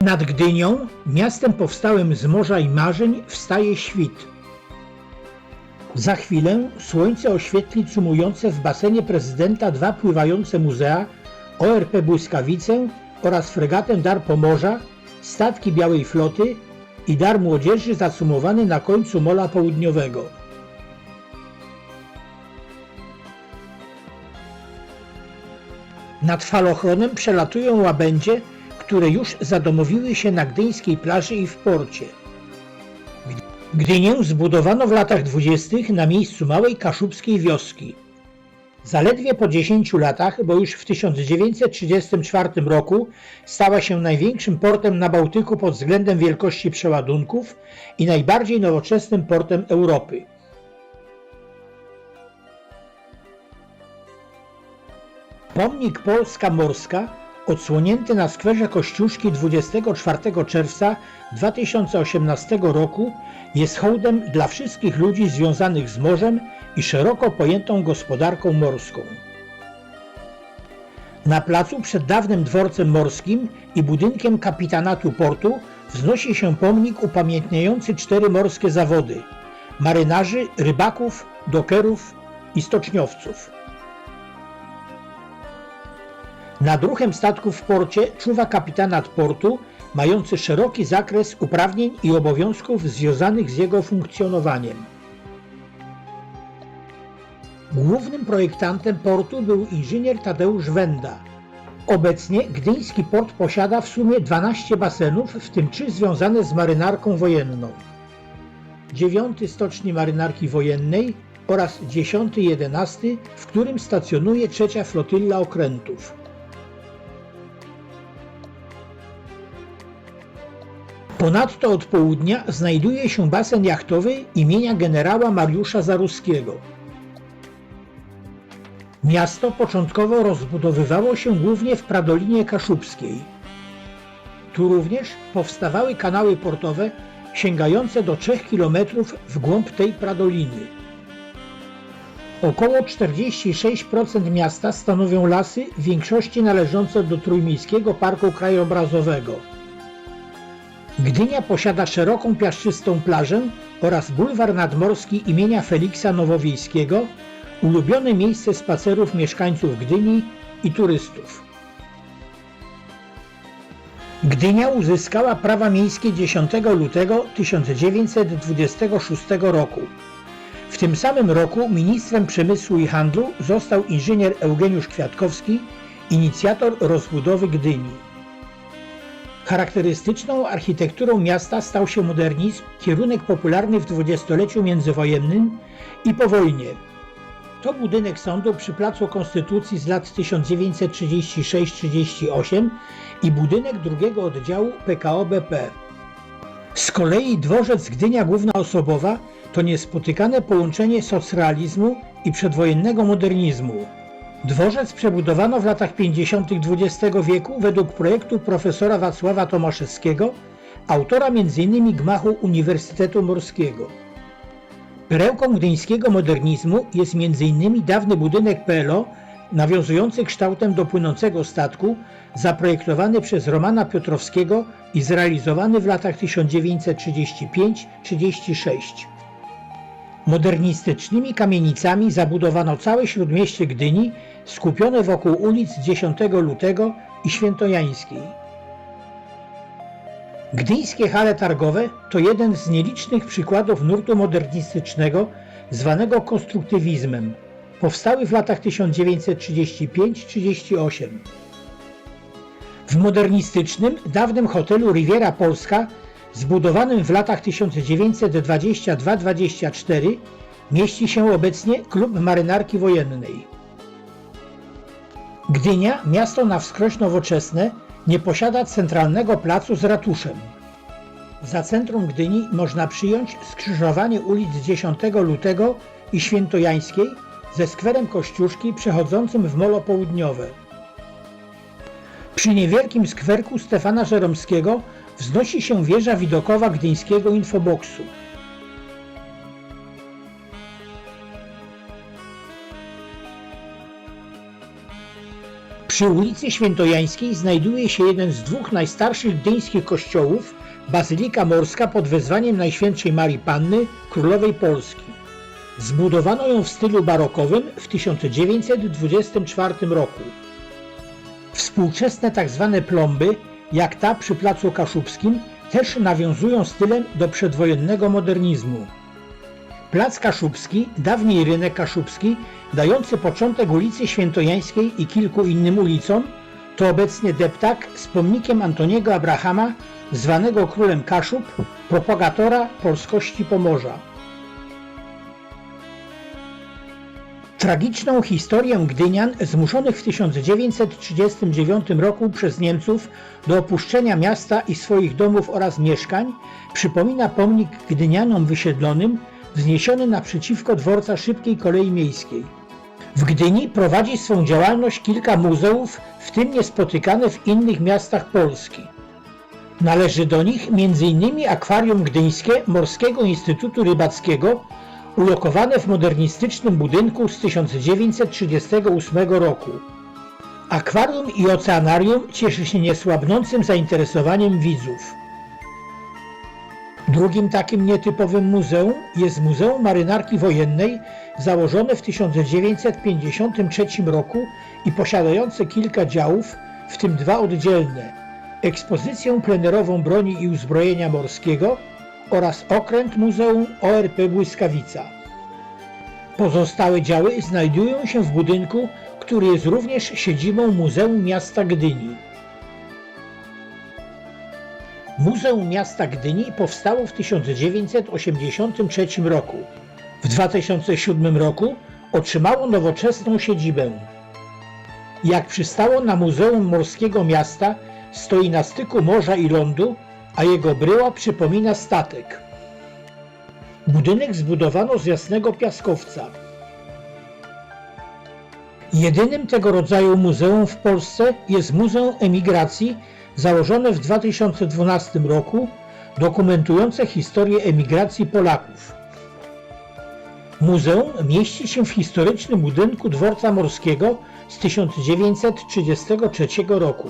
Nad Gdynią, miastem powstałym z morza i marzeń, wstaje świt. Za chwilę słońce oświetli cumujące w basenie prezydenta dwa pływające muzea, ORP Błyskawice oraz fregatę Dar Pomorza, statki Białej Floty i Dar Młodzieży zacumowany na końcu Mola Południowego. Nad falochronem przelatują łabędzie, które już zadomowiły się na gdyńskiej plaży i w porcie. Gdynię zbudowano w latach dwudziestych na miejscu małej kaszubskiej wioski. Zaledwie po 10 latach, bo już w 1934 roku stała się największym portem na Bałtyku pod względem wielkości przeładunków i najbardziej nowoczesnym portem Europy. Pomnik Polska Morska, odsłonięty na skwerze Kościuszki 24 czerwca 2018 roku, jest hołdem dla wszystkich ludzi związanych z morzem i szeroko pojętą gospodarką morską. Na placu przed dawnym dworcem morskim i budynkiem kapitanatu portu wznosi się pomnik upamiętniający cztery morskie zawody marynarzy, rybaków, dokerów i stoczniowców. Nad ruchem statków w porcie czuwa kapitanat portu, mający szeroki zakres uprawnień i obowiązków związanych z jego funkcjonowaniem. Głównym projektantem portu był inżynier Tadeusz Wenda. Obecnie gdyński port posiada w sumie 12 basenów, w tym 3 związane z marynarką wojenną. 9 stoczni marynarki wojennej oraz 10 i 11, w którym stacjonuje trzecia flotylla okrętów. Ponadto od południa znajduje się basen jachtowy imienia generała Mariusza Zaruskiego. Miasto początkowo rozbudowywało się głównie w Pradolinie Kaszubskiej. Tu również powstawały kanały portowe sięgające do 3 km w głąb tej Pradoliny. Około 46% miasta stanowią lasy, w większości należące do Trójmiejskiego Parku Krajobrazowego. Gdynia posiada szeroką piaszczystą plażę oraz bulwar nadmorski imienia Feliksa Nowowiejskiego, ulubione miejsce spacerów mieszkańców Gdyni i turystów. Gdynia uzyskała prawa miejskie 10 lutego 1926 roku. W tym samym roku ministrem przemysłu i handlu został inżynier Eugeniusz Kwiatkowski, inicjator rozbudowy Gdyni. Charakterystyczną architekturą miasta stał się modernizm, kierunek popularny w dwudziestoleciu międzywojennym i po wojnie. To budynek sądu przy Placu Konstytucji z lat 1936-38 i budynek drugiego oddziału PKO BP. Z kolei dworzec Gdynia Główna Osobowa to niespotykane połączenie socrealizmu i przedwojennego modernizmu. Dworzec przebudowano w latach 50. XX wieku według projektu profesora Wacława Tomaszewskiego, autora m.in. gmachu Uniwersytetu Morskiego. Perełką gdyńskiego modernizmu jest m.in. dawny budynek PLO, nawiązujący kształtem do płynącego statku, zaprojektowany przez Romana Piotrowskiego i zrealizowany w latach 1935-36. Modernistycznymi kamienicami zabudowano całe śródmieście Gdyni, skupione wokół ulic 10 Lutego i Świętojańskiej. Gdyńskie hale targowe to jeden z nielicznych przykładów nurtu modernistycznego zwanego konstruktywizmem. Powstały w latach 1935-38. W modernistycznym, dawnym hotelu Riviera Polska, zbudowanym w latach 1922-24, mieści się obecnie klub marynarki wojennej. Gdynia, miasto na wskroś nowoczesne, nie posiada centralnego placu z ratuszem. Za centrum Gdyni można przyjąć skrzyżowanie ulic 10 Lutego i Świętojańskiej ze skwerem Kościuszki przechodzącym w Molo Południowe. Przy niewielkim skwerku Stefana Żeromskiego wznosi się wieża widokowa gdyńskiego infoboksu. Przy ulicy Świętojańskiej znajduje się jeden z dwóch najstarszych gdyńskich kościołów, Bazylika Morska pod wezwaniem Najświętszej Marii Panny, Królowej Polski. Zbudowano ją w stylu barokowym w 1924 roku. Współczesne tzw. plomby, jak ta przy Placu Kaszubskim, też nawiązują stylem do przedwojennego modernizmu. Plac Kaszubski, dawniej rynek Kaszubski, dający początek ulicy Świętojańskiej i kilku innym ulicom, to obecnie deptak z pomnikiem Antoniego Abrahama, zwanego królem Kaszub, propagatora polskości Pomorza. Tragiczną historię Gdynian zmuszonych w 1939 roku przez Niemców do opuszczenia miasta i swoich domów oraz mieszkań przypomina pomnik Gdynianom wysiedlonym wzniesiony naprzeciwko dworca szybkiej kolei miejskiej. W Gdyni prowadzi swą działalność kilka muzeów, w tym niespotykane w innych miastach Polski. Należy do nich m.in. Akwarium Gdyńskie Morskiego Instytutu Rybackiego, ulokowane w modernistycznym budynku z 1938 roku. Akwarium i oceanarium cieszy się niesłabnącym zainteresowaniem widzów. Drugim takim nietypowym muzeum jest Muzeum Marynarki Wojennej, założone w 1953 roku i posiadające kilka działów, w tym dwa oddzielne: ekspozycję plenerową broni i uzbrojenia morskiego oraz okręt Muzeum ORP Błyskawica. Pozostałe działy znajdują się w budynku, który jest również siedzibą Muzeum Miasta Gdyni. Muzeum Miasta Gdyni powstało w 1983 roku. W 2007 roku otrzymało nowoczesną siedzibę. Jak przystało na Muzeum Morskiego Miasta, stoi na styku morza i lądu, a jego bryła przypomina statek. Budynek zbudowano z jasnego piaskowca. Jedynym tego rodzaju muzeum w Polsce jest Muzeum Emigracji, założone w 2012 roku, dokumentujące historię emigracji Polaków. Muzeum mieści się w historycznym budynku dworca morskiego z 1933 roku.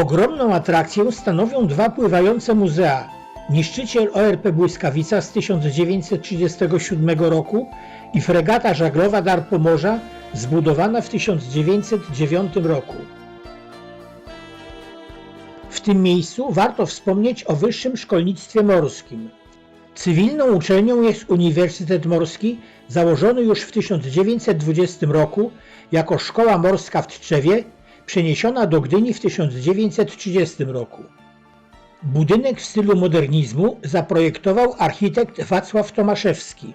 Ogromną atrakcję stanowią dwa pływające muzea. Niszczyciel ORP Błyskawica z 1937 roku i fregata żaglowa Dar Pomorza zbudowana w 1909 roku. W tym miejscu warto wspomnieć o wyższym szkolnictwie morskim. Cywilną uczelnią jest Uniwersytet Morski, założony już w 1920 roku jako Szkoła Morska w Tczewie, przeniesiona do Gdyni w 1930 roku. Budynek w stylu modernizmu zaprojektował architekt Wacław Tomaszewski.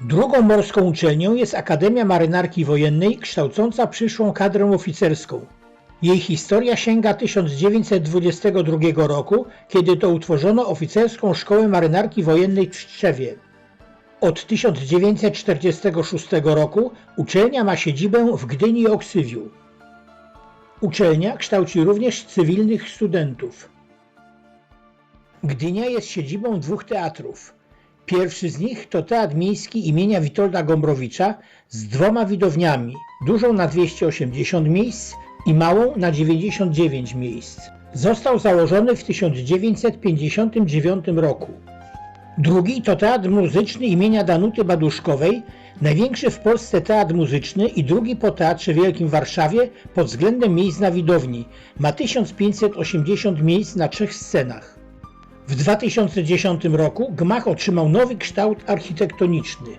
Drugą morską uczelnią jest Akademia Marynarki Wojennej, kształcąca przyszłą kadrę oficerską. Jej historia sięga 1922 roku, kiedy to utworzono oficerską szkołę marynarki wojennej w Tczewie. Od 1946 roku uczelnia ma siedzibę w Gdyni i Oksywiu. Uczelnia kształci również cywilnych studentów. Gdynia jest siedzibą dwóch teatrów. Pierwszy z nich to Teatr Miejski imienia Witolda Gombrowicza z dwoma widowniami, dużą na 280 miejsc i małą na 99 miejsc. Został założony w 1959 roku. Drugi to Teatr Muzyczny imienia Danuty Baduszkowej, największy w Polsce teatr muzyczny i drugi po Teatrze Wielkim w Warszawie pod względem miejsc na widowni. Ma 1580 miejsc na trzech scenach. W 2010 roku gmach otrzymał nowy kształt architektoniczny.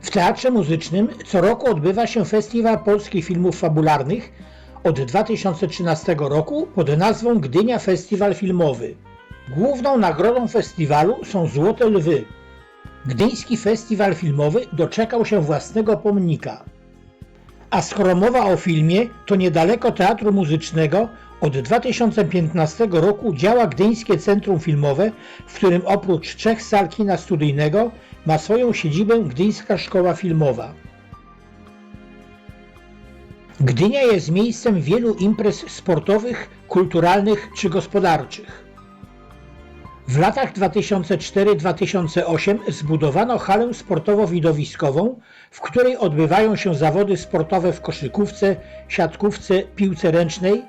W Teatrze Muzycznym co roku odbywa się Festiwal Polskich Filmów Fabularnych od 2013 roku pod nazwą Gdynia Festiwal Filmowy. Główną nagrodą festiwalu są Złote Lwy. Gdyński Festiwal Filmowy doczekał się własnego pomnika. A skoro mowa o filmie, to niedaleko Teatru Muzycznego od 2015 roku działa Gdyńskie Centrum Filmowe, w którym oprócz trzech sal kina studyjnego ma swoją siedzibę Gdyńska Szkoła Filmowa. Gdynia jest miejscem wielu imprez sportowych, kulturalnych czy gospodarczych. W latach 2004-2008 zbudowano halę sportowo-widowiskową, w której odbywają się zawody sportowe w koszykówce, siatkówce, piłce ręcznej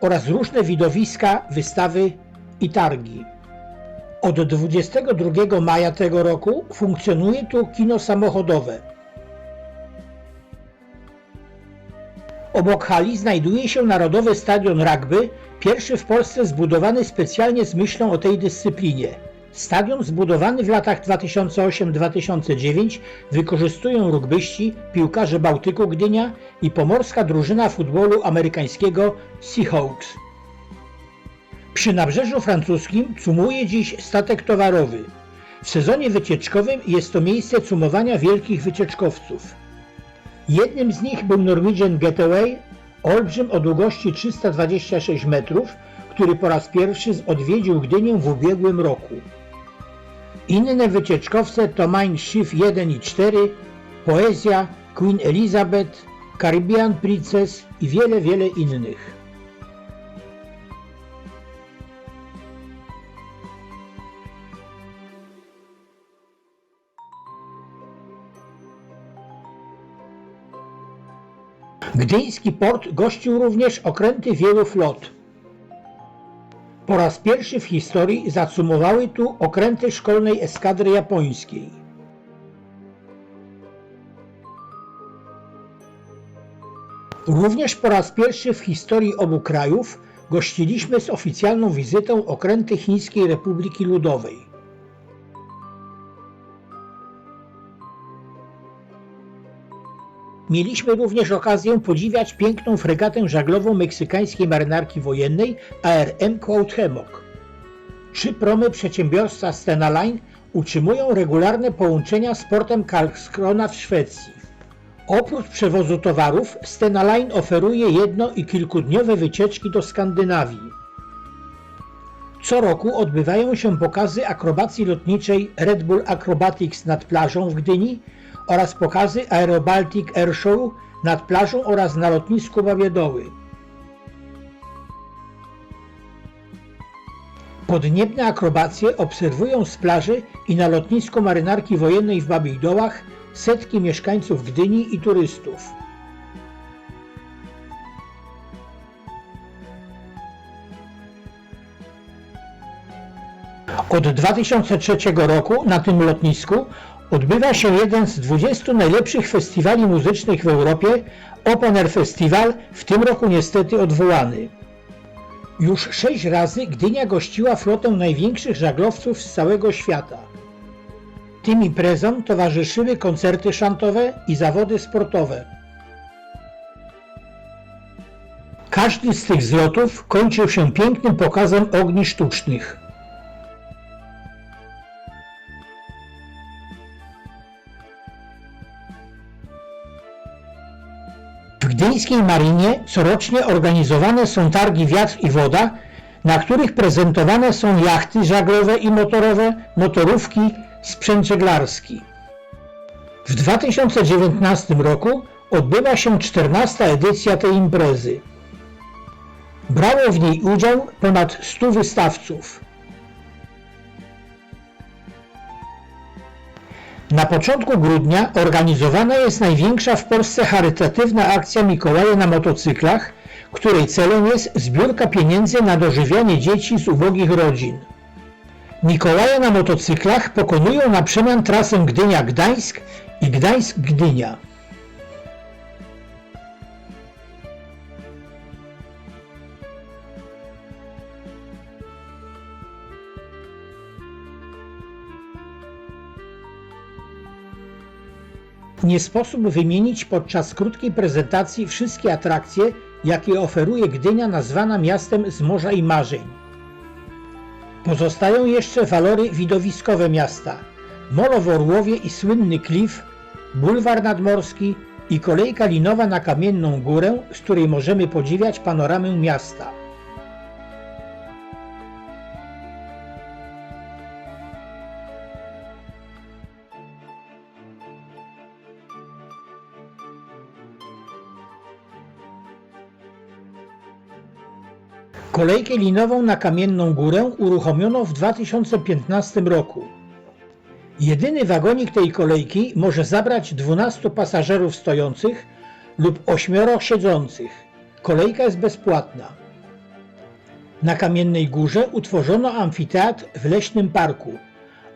oraz różne widowiska, wystawy i targi. Od 22 maja tego roku funkcjonuje tu kino samochodowe. Obok hali znajduje się Narodowy Stadion Rugby, pierwszy w Polsce zbudowany specjalnie z myślą o tej dyscyplinie. Stadion zbudowany w latach 2008-2009 wykorzystują rugbyści, piłkarze Bałtyku Gdynia i pomorska drużyna futbolu amerykańskiego Seahawks. Przy nabrzeżu francuskim cumuje dziś statek towarowy. W sezonie wycieczkowym jest to miejsce cumowania wielkich wycieczkowców. Jednym z nich był Norwegian Getaway, olbrzym o długości 326 metrów, który po raz pierwszy odwiedził Gdynię w ubiegłym roku. Inne wycieczkowce to Mein Schiff 1 i 4, Poezja, Queen Elizabeth, Caribbean Princess i wiele, wiele innych. Gdyński port gościł również okręty wielu flot. Po raz pierwszy w historii zacumowały tu okręty szkolnej eskadry japońskiej. Również po raz pierwszy w historii obu krajów gościliśmy z oficjalną wizytą okręty Chińskiej Republiki Ludowej. Mieliśmy również okazję podziwiać piękną fregatę żaglową meksykańskiej marynarki wojennej ARM Cuauhtémoc. Trzy promy przedsiębiorstwa Stena Line utrzymują regularne połączenia z portem Karlskrona w Szwecji. Oprócz przewozu towarów, Stena Line oferuje jedno- i kilkudniowe wycieczki do Skandynawii. Co roku odbywają się pokazy akrobacji lotniczej Red Bull Acrobatics nad plażą w Gdyni oraz pokazy Aerobaltic Air Show nad plażą oraz na lotnisku Babiedoły. Podniebne akrobacje obserwują z plaży i na lotnisku marynarki wojennej w Babich Dołach setki mieszkańców Gdyni i turystów. Od 2003 roku na tym lotnisku odbywa się jeden z 20 najlepszych festiwali muzycznych w Europie, Open Air Festival, w tym roku niestety odwołany. Już sześć razy Gdynia gościła flotę największych żaglowców z całego świata. Tym imprezom towarzyszyły koncerty szantowe i zawody sportowe. Każdy z tych zlotów kończył się pięknym pokazem ogni sztucznych. W gdyńskiej marinie corocznie organizowane są targi Wiatr i Woda, na których prezentowane są jachty żaglowe i motorowe, motorówki, sprzęt żeglarski. W 2019 roku odbyła się 14. edycja tej imprezy. Brało w niej udział ponad 100 wystawców. Na początku grudnia organizowana jest największa w Polsce charytatywna akcja Mikołaja na motocyklach, której celem jest zbiórka pieniędzy na dożywianie dzieci z ubogich rodzin. Mikołaje na motocyklach pokonują na przemian trasę Gdynia-Gdańsk i Gdańsk-Gdynia. Nie sposób wymienić podczas krótkiej prezentacji wszystkie atrakcje, jakie oferuje Gdynia nazwana miastem z morza i marzeń. Pozostają jeszcze walory widowiskowe miasta. Molo w Orłowie i słynny klif, bulwar nadmorski i kolejka linowa na Kamienną Górę, z której możemy podziwiać panoramę miasta. Kolejkę linową na Kamienną Górę uruchomiono w 2015 roku. Jedyny wagonik tej kolejki może zabrać 12 pasażerów stojących lub 8 siedzących. Kolejka jest bezpłatna. Na Kamiennej Górze utworzono amfiteatr w Leśnym Parku.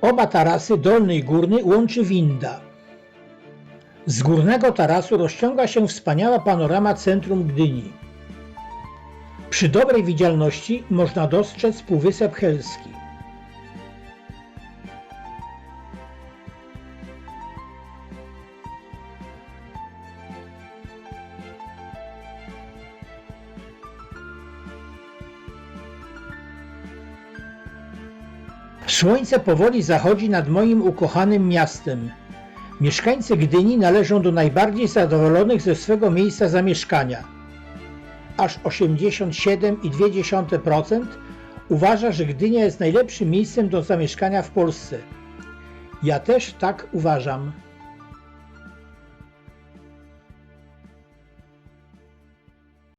Oba tarasy dolny i górny łączy winda. Z górnego tarasu rozciąga się wspaniała panorama centrum Gdyni. Przy dobrej widzialności można dostrzec Półwysep Helski. Słońce powoli zachodzi nad moim ukochanym miastem. Mieszkańcy Gdyni należą do najbardziej zadowolonych ze swego miejsca zamieszkania. Aż 87,2% uważa, że Gdynia jest najlepszym miejscem do zamieszkania w Polsce. Ja też tak uważam.